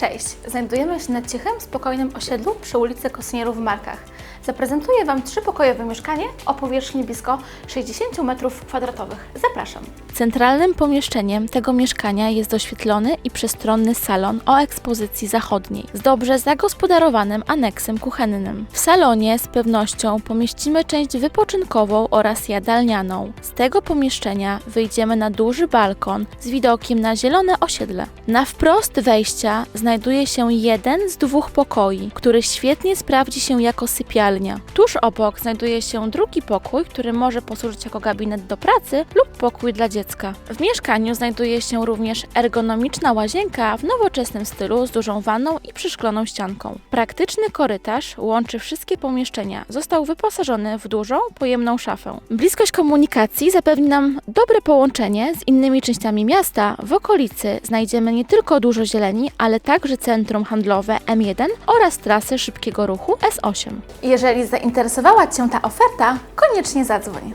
Cześć, znajdujemy się na cichym, spokojnym osiedlu przy ulicy Kosnierów w Markach. Zaprezentuję Wam trzypokojowe mieszkanie o powierzchni blisko 60 m2. Zapraszam. Centralnym pomieszczeniem tego mieszkania jest doświetlony i przestronny salon o ekspozycji zachodniej z dobrze zagospodarowanym aneksem kuchennym. W salonie z pewnością pomieścimy część wypoczynkową oraz jadalnianą. Z tego pomieszczenia wyjdziemy na duży balkon z widokiem na zielone osiedle. Na wprost wejścia znajduje się jeden z dwóch pokoi, który świetnie sprawdzi się jako sypialnia. Tuż obok znajduje się drugi pokój, który może posłużyć jako gabinet do pracy lub pokój dla dziecka. W mieszkaniu znajduje się również ergonomiczna łazienka w nowoczesnym stylu z dużą wanną i przyszkloną ścianką. Praktyczny korytarz łączy wszystkie pomieszczenia. Został wyposażony w dużą, pojemną szafę. Bliskość komunikacji zapewni nam dobre połączenie z innymi częściami miasta. W okolicy znajdziemy nie tylko dużo zieleni, ale także centrum handlowe M1 oraz trasy szybkiego ruchu S8. Jeżeli zainteresowała Cię ta oferta, koniecznie zadzwoń.